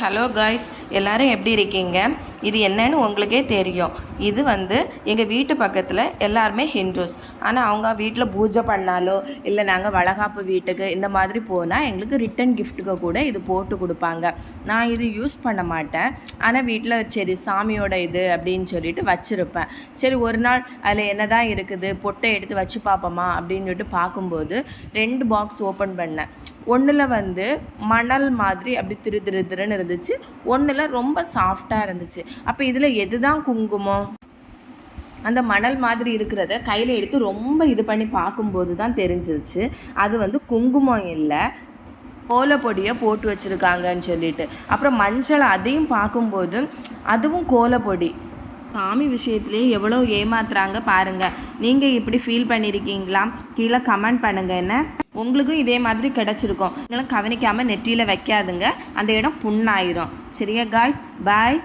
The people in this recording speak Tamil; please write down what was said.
ஹலோ காய்ஸ் எல்லாரும் எப்படி இருக்கீங்க? இது என்னன்னு உங்களுக்கே தெரியும். இது வந்து எங்கள் வீட்டு பக்கத்தில் எல்லாருமே ஹிந்துஸ். ஆனால் அவங்க வீட்டில் பூஜை பண்ணாலோ இல்லை நாங்கள் வளகாப்பு வீட்டுக்கு இந்த மாதிரி போனால் எங்களுக்கு ரிட்டன் கிஃப்ட்டுக்கு கூட இது போட்டு கொடுப்பாங்க. நான் இது யூஸ் பண்ண மாட்டேன். ஆனால் வீட்டில் சரி சாமியோட இது அப்படின்னு சொல்லிட்டு வச்சுருப்பேன். சரி ஒரு நாள் அதில் என்ன தான் இருக்குது? பொட்டை எடுத்து வச்சு பார்ப்போமா அப்படின்னு சொல்லிட்டு பார்க்கும்போது ரெண்டு பாக்ஸ் ஓப்பன் பண்ணேன். ஒன்றில் வந்து மணல் மாதிரி அப்படி திரு திரு திருன்னு இருந்துச்சு. ஒன்றில் ரொம்ப சாஃப்டாக இருந்துச்சு. அப்போ இதில் எது தான் குங்குமம்? அந்த மணல் மாதிரி இருக்கிறத கையில் எடுத்து ரொம்ப இது பண்ணி பார்க்கும்போது தான் தெரிஞ்சிருச்சு. அது வந்து குங்குமம் இல்லை. கோலப்பொடியை போட்டு வச்சுருக்காங்கன்னு சொல்லிட்டு. அப்புறம் மஞ்சள் அதையும் பார்க்கும்போது அதுவும் கோலப்பொடி சாமி விஷயத்துலேயே எவ்வளோ ஏமாத்துறாங்க பாருங்கள் நீங்கள் இப்படி ஃபீல் பண்ணியிருக்கீங்களா கீழே கமெண்ட் பண்ணுங்க என்ன? உங்களுக்கும் இதே மாதிரி கிடச்சிருக்கும். நீங்களும் கவனிக்காமல் நெற்றியில் வைக்காதுங்க. அந்த இடம் புண்ணாயிரும். சரியா காய்ஸ் பாய்